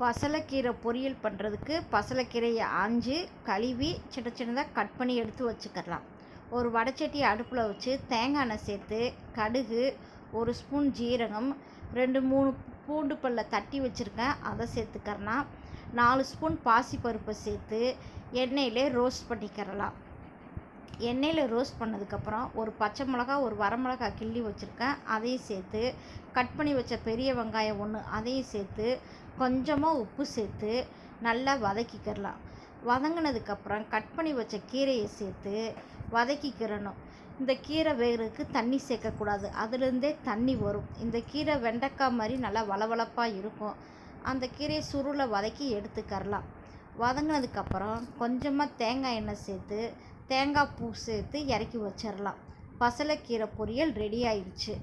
பசலைக்கீரை பொரியல் பண்ணுறதுக்கு பசலைக்கீரையை ஆஞ்சு கழுவி சின்ன சின்னதாக கட் பண்ணி எடுத்து வச்சுக்கலாம் ஒரு வடைச்சட்டி அடுப்பில் வச்சு தேங்காய் எண்ணெய் சேர்த்து கடுகு ஒரு ஸ்பூன் ஜீரகம் ரெண்டு மூணு பூண்டு பல்ல தட்டி வச்சுருக்கேன். அதை சேர்த்துக்கறலாம். நாலு ஸ்பூன் பாசிப்பருப்பை சேர்த்து எண்ணெயிலே ரோஸ்ட் பண்ணிக்கிறலாம். எண்ணெயில் ரோஸ்ட் பண்ணதுக்கப்புறம் ஒரு பச்சை மிளகா ஒரு வரமிளகா கிள்ளி வச்சுருக்கேன். அதையும் சேர்த்து கட் பண்ணி வச்ச பெரிய வெங்காயம் ஒன்று அதையும் சேர்த்து கொஞ்சமாக உப்பு சேர்த்து நல்லா வதக்கிக்கிறலாம் வதங்கினதுக்கப்புறம் கட் பண்ணி வச்ச கீரையை சேர்த்து வதக்கிக்கிறணும் இந்த கீரை வேகிறதுக்கு தண்ணி சேர்க்கக்கூடாது அதுலேருந்தே தண்ணி வரும். இந்த கீரை வெண்டைக்காய் மாதிரி நல்லா வளவளப்பாக இருக்கும். அந்த கீரையை சுருளை வதக்கி எடுத்துக்கரலாம் வதங்கினதுக்கப்புறம் கொஞ்சமாக தேங்காய் எண்ணெய் சேர்த்து தேங்காய் பூ சேர்த்து இறக்கி வச்சிடலாம். பசலைக்கீரை பொரியல் ரெடி ஆயிடுச்சு.